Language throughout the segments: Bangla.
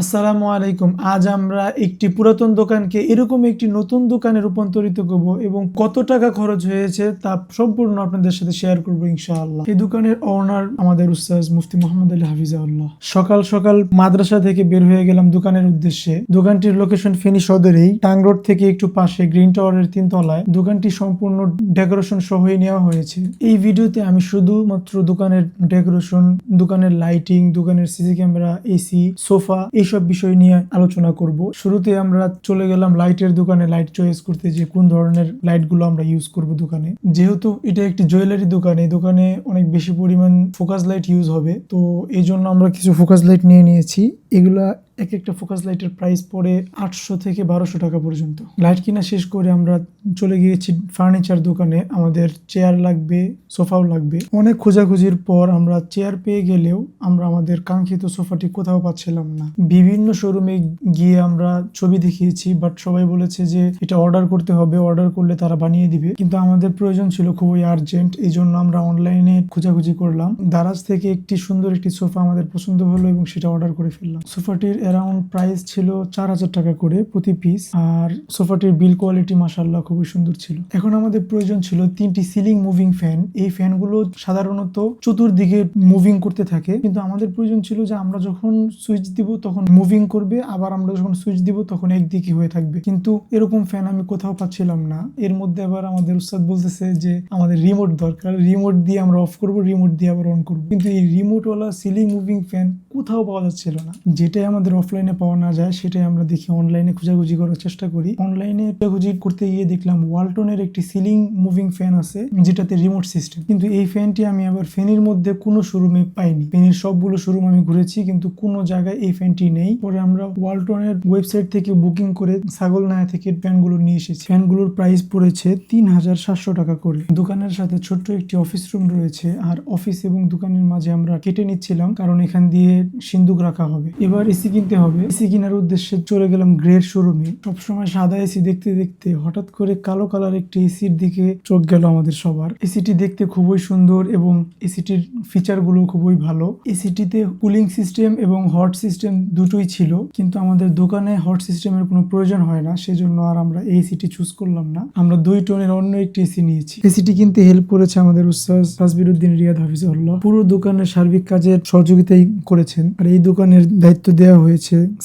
আসসালামু আলাইকুম। আজ আমরা একটি পুরাতন দোকানকে এরকম একটি নতুন দোকানে রূপান্তরিত করব এবং কত টাকা খরচ হয়েছে তা সম্পূর্ণ আপনাদের সাথে শেয়ার করব ইনশাআল্লাহ। এই দোকানের ওনার আমাদের উস্তাজ মুফতি মোহাম্মদ আলী হাফিজাউল্লাহ। সকাল সকাল মাদ্রাসা থেকে বের হয়ে গেলাম দোকানের উদ্দেশ্যে। দোকানটির লোকেশন ফেনী সদরেই টাং রোড থেকে একটু পাশে গ্রিন টাওয়ারের তিন তলায় দোকানটি সম্পূর্ণ ডেকোরেশন সহই নেওয়া হয়েছে। এই ভিডিওতে আমি শুধুমাত্র দোকানের ডেকোরেশন দোকানের লাইটিং দোকানের সিসি ক্যামেরা এসি সোফা এইসব বিষয় নিয়ে আলোচনা করব। শুরুতে আমরা চলে গেলাম লাইটের দোকানে, লাইট চয়েস করতে যে কোন ধরনের লাইটগুলো আমরা ইউজ করব দোকানে। যেহেতু এটা একটি জুয়েলারি দোকান, এই দোকানে অনেক বেশি পরিমাণ ফোকাস লাইট ইউজ হবে। তো এই জন্য আমরা কিছু ফোকাস লাইট নিয়ে নিয়েছি। এগুলা এক একটা ফোকাস লাইটের প্রাইস পড়ে আটশো থেকে বারোশো টাকা পর্যন্ত। লাইট কিনা শেষ করে আমরা চলে গিয়েছি ফার্নিচার দোকানে। আমাদের চেয়ার লাগবে সোফাও লাগবে। অনেক খোঁজাখুঁজির পর আমরা চেয়ার পেয়ে গেলেও আমরা আমাদের কাঙ্ক্ষিত সোফাটি কোথাও পাচ্ছিলাম না। বিভিন্ন শোরুমে গিয়ে আমরা ছবি দেখিয়েছি বাট সবাই বলেছে যে এটা অর্ডার করতে হবে অর্ডার করলে তারা বানিয়ে দিবে। কিন্তু আমাদের প্রয়োজন ছিল খুবই আর্জেন্ট এই জন্য আমরা অনলাইনে খোঁজাখুঁজি করলাম। দারাজ থেকে একটি সুন্দর একটি সোফা আমাদের পছন্দ হলো এবং সেটা অর্ডার করে ফেললাম। সোফাটির অ্যারাউন্ড প্রাইস ছিল চার হাজার টাকা করে প্রতি পিস আর সোফাটির বিল কোয়ালিটি মাসাল্লাহ খুবই সুন্দর ছিল। এখন আমাদের প্রয়োজন ছিল তিনটি সিলিং মুভিং ফ্যান এই ফ্যানগুলো সাধারণত চতুর্দিকে মুভিং করতে থাকে, কিন্তু আমাদের প্রয়োজন ছিল যে আমরা যখন সুইচ দিব তখন মুভিং করবে, আবার আমরা যখন সুইচ দিব তখন একদিকে হয়ে থাকবে। কিন্তু এরকম ফ্যান আমি কোথাও পাচ্ছিলাম না। এর মধ্যে আবার আমাদের উস্তাদ বলতেছে যে আমাদের রিমোট দরকার রিমোট দিয়ে আমরা অফ করব রিমোট দিয়ে আবার অন করব। কিন্তু এই রিমোটওয়ালা সিলিং মুভিং ফ্যান কোথাও পাওয়া যাচ্ছিল না। যেটাই আমাদের অফলাইনে পাওয়া না যায়, সেটাই আমরা দেখি অনলাইনে খোঁজাখুঁজি করার চেষ্টা করি। অনলাইনে খোঁজাখুঁজি করতে গিয়ে দেখলাম ওয়ালটনের একটি সিলিং মুভিং ফ্যান আছে, যেটাতে রিমোট সিস্টেম কিন্তু এই ফ্যানটি আমি আবার ফেনীর মধ্যে কোনো শোরুমে পাইনি। ফেনীর সবগুলো শোরুম আমি ঘুরেছি, কিন্তু কোনো জায়গায় এই ফ্যানটি নেই। পরে আমরা ওয়ালটনের ওয়েবসাইট থেকে বুকিং করে ছাগলনায়া থেকে ফ্যানগুলো নিয়ে এসেছি। ফ্যানগুলোর প্রাইস পড়েছে তিন হাজার সাতশো টাকা করে। দোকানের সাথে ছোট্ট একটি অফিস রুম রয়েছে, আর অফিস এবং দোকানের মাঝে আমরা কেটে নিচ্ছিলাম, কারণ এখান দিয়ে সিন্দুক রাখা হবে। এবার এসি কিনতে হবে। এসি কেনার উদ্দেশ্যে চলে গেলাম গ্রেড শোরুমে। সবসময় সাদা এসি দেখতে দেখতে হঠাৎ করে কালো কালার একটি এসির দিকে চোখ গেল আমাদের সবার। এসিটি দেখতে খুবই সুন্দর এবং এসিটির ফিচারগুলো খুবই ভালো। এসিটিতে কুলিং সিস্টেম এবং হট সিস্টেম দুটোই ছিল, কিন্তু আমাদের দোকানে হট সিস্টেমের কোনো প্রয়োজন হয় না, সেজন্য আর আমরা এই এসিটি চুজ করলাম না। আমরা দুই টোনের অন্য একটি এসি নিয়েছি। এসিটি কিনতে হেল্প করেছে আমাদের উস্তাদ তাসবিরুদ্দিন রিয়াদ হাফিজুল্লাহ পুরো দোকানের সার্বিক কাজের সহযোগিতাই করেছেন। আর এই দোকানের দায়িত্ব দেওয়া হয়েছে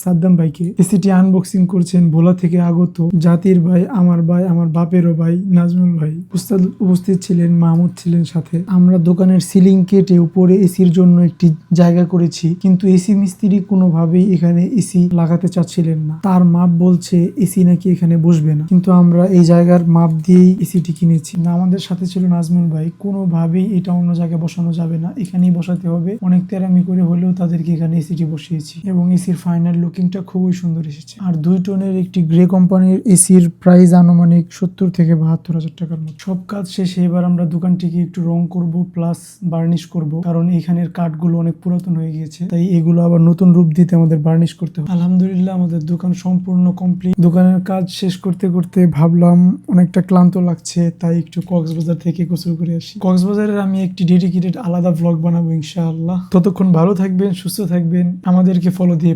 সাদ্দাম ভাইকে এসিটি আনবক্সিং করছেন ভোলা থেকে আগত জাতির ভাই, আমার ভাই, আমার বাপেরও ভাই, নাজমুল ভাই। উপস্থিত ছিলেন, মাহমুদ ছিলেন সাথে। আমরা দোকানের সিলিং কেটে উপরে এসির জন্য একটি জায়গা করেছি, কিন্তু এসি মিস্ত্রি কোনোভাবেই এখানে এসি লাগাতে চাচ্ছিলেন না। তার মাপ বলছে এসি নাকি এখানে বসবে না। কিন্তু আমরা এই জায়গার মাপ দিয়েই এসিটি কিনেছি। না আমাদের সাথে ছিল নাজমুল ভাই। কোনোভাবেই এটা অন্য জায়গায় বসানো যাবে না। এখানেই বসাতে হবে। অনেক তেরামি করে হলেও তাদেরকে এখানে এসিটি বসিয়েছি। এবং এসির ফাইনাল লুকিংটা খুবই সুন্দর এসেছে। আর দুই টনের একটি গ্রে কোম্পানির এসির প্রাইস আনুমানিক সত্তর থেকে বাহাত্তর হাজার টাকার মতো। সব কাজ শেষে এবার আমরা দোকানটিকে একটু রং করব প্লাস বার্নিশ করব, কারণ এখানের কাঠগুলো অনেক পুরাতন হয়ে গিয়েছে, তাই এগুলো আবার নতুন রূপ দিতে আমাদের বার্নিশ করতে হবে। আলহামদুলিল্লাহ, আমাদের দোকান সম্পূর্ণ কমপ্লিট দোকানের কাজ শেষ করতে করতে ভাবলাম অনেকটা ক্লান্ত লাগছে, তাই একটু কক্সবাজার থেকে গোসল করে আসি। কক্সবাজারের আমি একটি ডেডিকেটেড আলাদা ব্লগ বানাবো ইনশাআল্লাহ। ততক্ষণ ভালো থাকবেন, সুস্থ থাকবেন, আমাদেরকে ফলো দিয়ে